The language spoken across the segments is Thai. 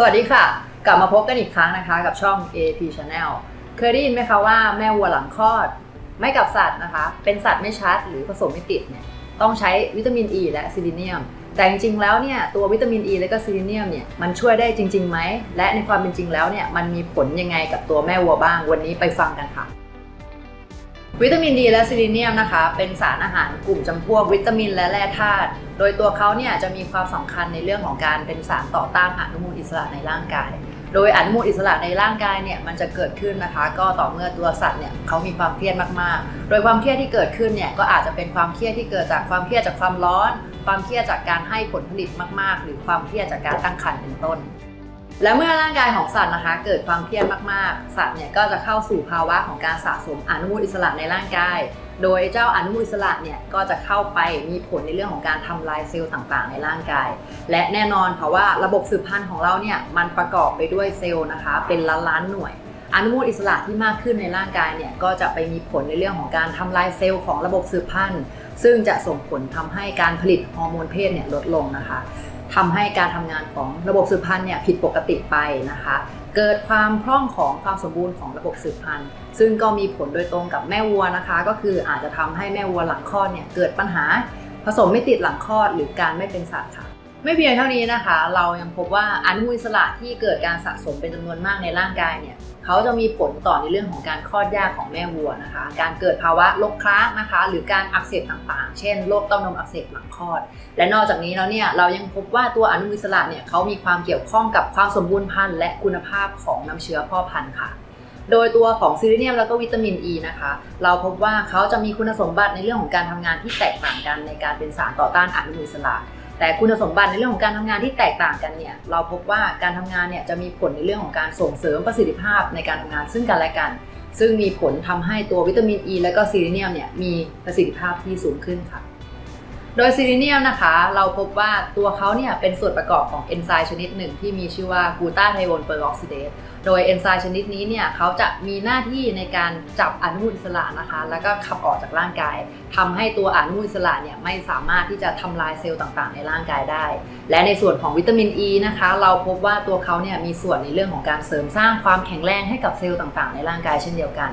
สวัสดีค่ะ กลับมาพบกันอีกครั้งนะคะ กับช่อง AP Channel เคยได้ยินไหมคะว่าแม่วัวหลังคลอด ไม่กับสัตว์นะคะ เป็นสัตว์ไม่ชัดหรือผสมไม่ติดเนี่ยต้องใช้วิตามินอ e ีและซิลิเนียม แต่จริงๆแล้วเนี่ยตัววิตามินอ e ีและก็ซิลิเนียมเนี่ยมันช่วยได้จริงๆไหมและในความเป็นจริงแล้วเนี่ยมันมีผลยังไงกับตัวแม่วัวบ้างวันนี้ไปฟังกันค่ะ วิตามินดีและซิลิเนียมนะคะ เป็นสารอาหารกลุ่มจำพวกวิตามินและแร่ธาตุ โดยตัวเขาเนี่ยจะมีความสำคัญในเรื่องของการเป็นสารต่อต้านอนุมูลอิสระในร่างกาย โดยอนุมูลอิสระในร่างกายเนี่ยมันจะเกิดขึ้นนะคะ ก็ต่อเมื่อตัวสัตว์เนี่ยเขามีความเครียดมากๆ โดยความเครียดที่เกิดขึ้นเนี่ยก็อาจจะเป็นความเครียดที่เกิดจากความเครียดจากความร้อน ความเครียดจากการให้ผลผลิตมากๆ หรือความเครียดจากการตั้งครรภ์เป็นต้น และเมื่อร่างกายของสัตว์นะคะ เกิดความเครียดมากๆ สัตว์เนี่ยก็จะเข้าสู่ภาวะของการสะสมอนุมูลอิสระในร่างกาย โดยเจ้าอนุมูลอิสระเนี่ยก็จะเข้าไปมีผลในเรื่องของการทำลายเซลล์ต่างๆ ในร่างกาย และแน่นอนค่ะว่าระบบสืบพันธุ์ของเราเนี่ยมันประกอบไปด้วยเซลล์นะคะ เป็นล้านล้านหน่วย อนุมูลอิสระที่มากขึ้นในร่างกายเนี่ยก็จะไปมีผลในเรื่องของการทำลายเซลล์ของระบบสืบพันธุ์ ซึ่งจะส่งผลทำให้การผลิตฮอร์โมนเพศเนี่ยลดลงนะคะ ทำให้การทำงานของระบบสืบพันธุ์เนี่ยผิดปกติไปนะคะ เกิดความพร่องของความสมบูรณ์ของระบบสืบพันธุ์ ซึ่งก็มีผลโดยตรงกับแม่วัวนะคะ ก็คืออาจจะทำให้แม่วัวหลังคลอดเนี่ยเกิดปัญหาผสมไม่ติดหลังคลอดหรือการไม่เป็นสัตว์ค่ะ ไม่เพียงเท่านี้นะคะ เรายังพบว่าอนุมูลอิสระที่เกิดการสะสมเป็นจำนวนมากในร่างกายเนี่ย เขาจะมีผลต่อในเรื่องของการคลอดยากของแม่วัวนะคะ การเกิดภาวะลกคล้างนะคะ หรือการอักเสบต่างๆ เช่นโรคเต้านมอักเสบหลังคลอด และนอกจากนี้แล้วเนี่ยเรายังพบว่าตัวอนุมูลอิสระเนี่ยเขามีความเกี่ยวข้องกับความสมบูรณ์พันธุ์และคุณภาพของน้ำเชื้อพ่อพันธุ์ค่ะโดยตัวของซิลิเนียมแล้วก็วิตามินอ e ีนะคะ เราพบว่าเขาจะมีคุณสมบัติในเรื่องของการทำงานที่แตกต่างกันในการเป็นสารต่อต้านอนุมูลอิสระ แต่คุณสมบัติในเรื่องของการทำงานที่แตกต่างกันเนี่ยเราพบว่าการทำงานเนี่ยจะมีผลในเรื่องของการส่งเสริมประสิทธิภาพในการทำงานซึ่งกันและกัน ซึ่งมีผลทำให้ตัววิตามินอ e ีและก็ซีเนียมเนี่ยมีประสิทธิภาพที่สูงขึ้นค่ะ โดยซิลิเนียมนะคะ เราพบว่าตัวเขาเนี่ยเป็นส่วนประกอบของเอนไซม์ชนิดหนึ่งที่มีชื่อว่ากูตาไทโอนเปอร์ออกซิเดสโดยเอนไซม์ชนิดนี้เนี่ยเขาจะมีหน้าที่ในการจับอนุมูลอิสระนะคะ แล้วก็ขับออกจากร่างกายทำให้ตัวอนุมูลอิสระเนี่ยไม่สามารถที่จะทำลายเซลล์ต่างๆ ในร่างกายได้ และในส่วนของวิตามินอ e ีนะคะ เราพบว่าตัวเขาเนี่ยมีส่วนในเรื่องของการเสริมสร้างความแข็งแรงให้กับเซลล์ต่างๆ ในร่างกายเช่นเดียวกัน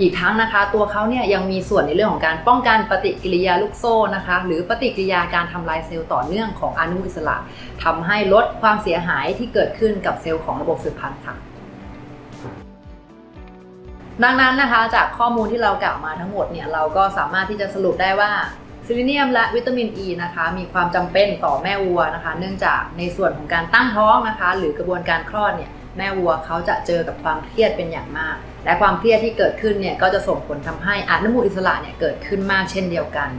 อีกทั้งนะคะตัวเขาเนี่ยยังมีส่วนในเรื่องของการป้องกันปฏิกิริยาลูกโซ่นะคะหรือปฏิกิริยาการทำลายเซลล์ต่อเนื่องของอนุมูลอิสระทำให้ลดความเสียหายที่เกิดขึ้นกับเซลล์ของระบบสืบพันธุ์ค่ะดังนั้นนะคะจากข้อมูลที่เรากล่าวมาทั้งหมดเนี่ยเราก็สามารถที่จะสรุปได้ว่าซิลิเนียมและวิตามินอ e ีนะคะมีความจำเป็นต่อแม่วัวนะคะ เนื่องจากในส่วนของการตั้งท้องนะคะ หรือกระบวนการคลอดเนี่ย แม่วัวเขาจะเจอกับความเครียดเป็นอย่างมาก และความเครียดที่เกิดขึ้นเนี่ยก็จะส่งผลทำให้อนุมูลอิสระเนี่ยเกิดขึ้นมากเช่นเดียวกัน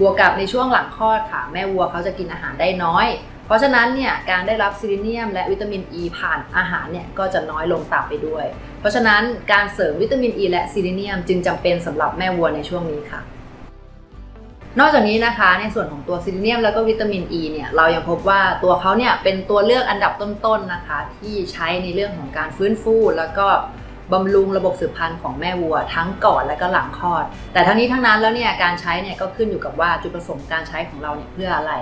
บวกกับในช่วงหลังคลอดค่ะ แม่วัวเขาจะกินอาหารได้น้อย เพราะฉะนั้นเนี่ยการได้รับซิลิเนียมและวิตามินอ e ีผ่านอาหารเนี่ยก็จะน้อยลงตามไปด้วย เพราะฉะนั้นการเสริมวิตามินอ e ีและซิลิเนียมจึงจำเป็นสำหรับแม่วัวในช่วงนี้ค่ะ นอกจากนี้นะคะในส่วนของตัวซิลิเนียมแล้วก็วิตามินอ e ีเนี่ยเรายังพบว่าตัวเขาเนี่ยเป็นตัวเลือกอันดับต้นๆนะคะที่ใช้ในเรื่องของการฟื้นฟูแล้วก็บำรุงระบบสืบพันธุ์ของแม่วัวทั้งก่อนและก็หลังคลอด แต่ทั้งนี้ทั้งนั้นแล้วเนี่ยการใช้เนี่ยก็ขึ้นอยู่กับว่าจุดประสงค์การใช้ของเราเนี่ยเพื่ออะไร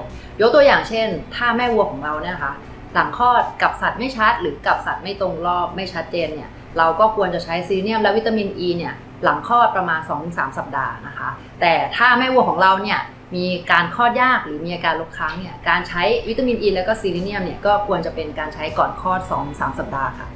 ยกตัวอย่างเช่น ถ้าแม่วัวของเราเนี่ยนะคะหลังคลอดกับสัตว์ไม่ชัด หรือกับสัตว์ไม่ตรงรอบไม่ชัดเจนเนี่ย เราก็ควรจะใช้ซีเนียมและวิตามินอ e ีเนี่ยหลังคลอดประมาณ 2-3 สัปดาห์นะคะ แต่ถ้าแม่วัวของเราเนี่ยมีการคลอดยากหรือมีอาการลกค้างเนี่ยการใช้วิตามินอ e ีแล้วก็ซีเนียมเนี่ยก็ควรจะเป็นการใช้ก่อนคลอด 2-3 สัปดาห์ค่ะ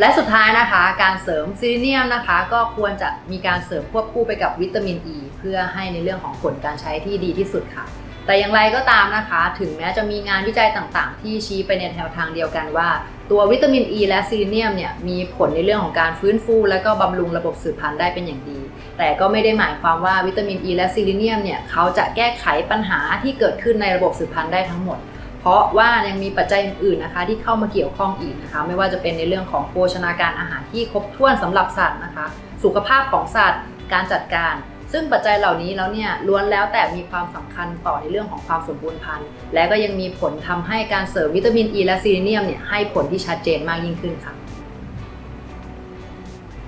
และสุดท้ายนะคะ การเสริมซิลิเนียมนะคะ ก็ควรจะมีการเสริมควบคู่ไปกับวิตามินอ e ีเพื่อให้ในเรื่องของผลการใช้ที่ดีที่สุดค่ะ แต่อย่างไรก็ตามนะคะ ถึงแม้จะมีงานวิจัยต่างๆ ที่ชี้ไปในแนวทางเดียวกันว่า ตัววิตามินอ e ีและซิลิเนียมเนี่ยมีผลในเรื่องของการฟื้นฟู และก็บำรุงระบบสืบพันธุ์ได้เป็นอย่างดี แต่ก็ไม่ได้หมายความว่าวิตามินอ e ีและซิลิเนียมเนี่ยเขาจะแก้ไขปัญหาที่เกิดขึ้นในระบบสืบพันธุ์ได้ทั้งหมด เพราะว่ายังมีปัจจัยอื่นๆนะคะ ที่เข้ามาเกี่ยวข้องอีกนะคะ ไม่ว่าจะเป็นในเรื่องของโภชนาการอาหารที่ครบถ้วนสำหรับสัตว์นะคะ สุขภาพของสัตว์ การจัดการ ซึ่งปัจจัยเหล่านี้แล้วเนี่ยล้วนแล้วแต่มีความสำคัญต่อในเรื่องของความสมบูรณ์พันธุ์ และก็ยังมีผลทำให้การเสริมวิตามินอ e ีและซีลิเนียมเนี่ยให้ผลที่ชัดเจนมากยิ่งขึ้นค่ะ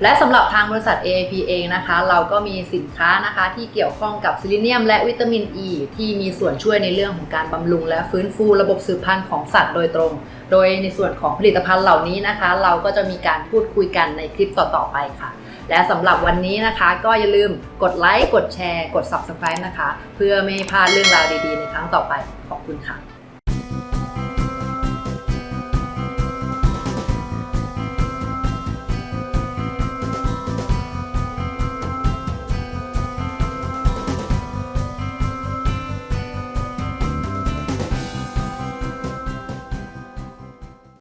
และสำหรับทางบริษัท AAP เองนะคะ เราก็มีสินค้านะคะที่เกี่ยวข้องกับซิลิเนียมและวิตามินอ e, ีที่มีส่วนช่วยในเรื่องของการบำรุง และฟื้นฟูระบบสืบพันธุ์ของสัตว์โดยตรง โดยในส่วนของผลิตภัณฑ์เหล่านี้นะคะ เราก็จะมีการพูดคุยกันในคลิปต่อๆไปค่ะ และสำหรับวันนี้นะคะ ก็อย่าลืมกดไลค์กดแชร์ กด Subscribe นะคะ เพื่อไม่พลาดเรื่องราวดีๆในครั้งต่อไปขอบคุณค่ะ